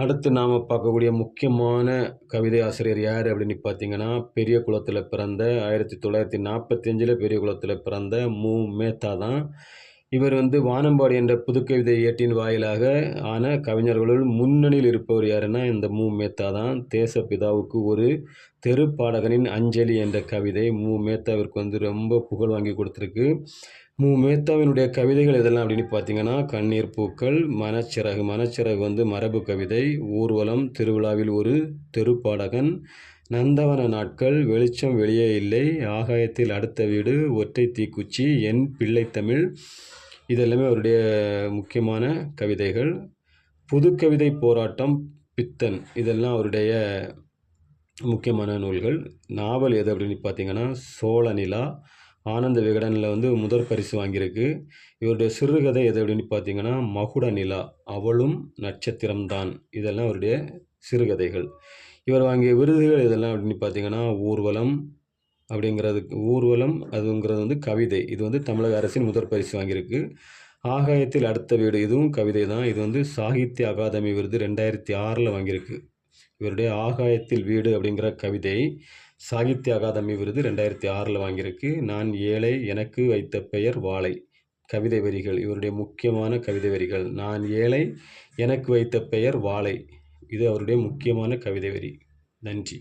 அடுத்து நாம் பார்க்கக்கூடிய முக்கியமான கவிதை ஆசிரியர் யார் அப்படின்னு பார்த்தீங்கன்னா பெரிய குளத்தில் பிறந்த ஆயிரத்தி தொள்ளாயிரத்தி நாற்பத்தஞ்சில் பெரிய குளத்தில் பிறந்த மு. மேத்தா தான். இவர் வந்து வானம்பாடி என்ற புதுக்கவிதை இயற்றின் வாயிலாக ஆன கவிஞர்களுள் முன்னணியில் இருப்பவர் யாருன்னா இந்த மு. மேத்தா தான். தேசப்பிதாவுக்கு ஒரு தெருப்பாடகனின் அஞ்சலி என்ற கவிதை மு. மேத்தாவிற்கு வந்து ரொம்ப புகழ் வாங்கி கொடுத்துருக்கு. மு. மேத்தாவினுடைய கவிதைகள் எதெல்லாம் அப்படின்னு பார்த்தீங்கன்னா கண்ணீர் பூக்கள் மனச்சிறகு. மனச்சிறகு வந்து மரபு கவிதை ஊர்வலம் திருவிழாவில் ஒரு தெருப்பாடகன் நந்தவன நாட்கள் வெளிச்சம் வெளியே இல்லை. ஆகாயத்தில் அடுத்த வீடு ஒற்றை தீக்குச்சி என் பிள்ளைத்தமிழ் இதெல்லாமே அவருடைய முக்கியமான கவிதைகள். புதுக்கவிதை போராட்டம் பித்தன். இதெல்லாம் அவருடைய முக்கியமான நூல்கள். நாவல் எது அப்படின்னு பார்த்தீங்கன்னா சோழ நிலா ஆனந்த விகடனில் வந்து முதற் பரிசு வாங்கியிருக்கு. இவருடைய சிறுகதை எது அப்படின்னு பார்த்தீங்கன்னா மகுட நிலா அவளும் நட்சத்திரம்தான். இதெல்லாம் அவருடைய சிறுகதைகள். இவர் வாங்கிய விருதுகள் இதெல்லாம் அப்படின்னு பார்த்தீங்கன்னா ஊர்வலம் அப்படிங்கிறதுக்கு ஊர்வலம் அதுங்கிறது வந்து கவிதை. இது வந்து தமிழக அரசின் முதற் பரிசு வாங்கியிருக்கு. ஆகாயத்தில் அடுத்த வீடு இதுவும் கவிதை தான். இது வந்து சாகித்ய அகாதமி விருது ரெண்டாயிரத்தி ஆறில் வாங்கியிருக்கு. இவருடைய ஆகாயத்தில் வீடு அப்படிங்கிற கவிதை சாகித்ய அகாதமி விருது ரெண்டாயிரத்தி ஆறில் வாங்கியிருக்கு. நான் ஏழை எனக்கு வைத்த பெயர் வாழை. கவிதை வரிகள் இவருடைய முக்கியமான கவிதை வரிகள். நான் ஏழை எனக்கு வைத்த பெயர் வாழை. இது அவருடைய முக்கியமான கவிதை வரி. நன்றி.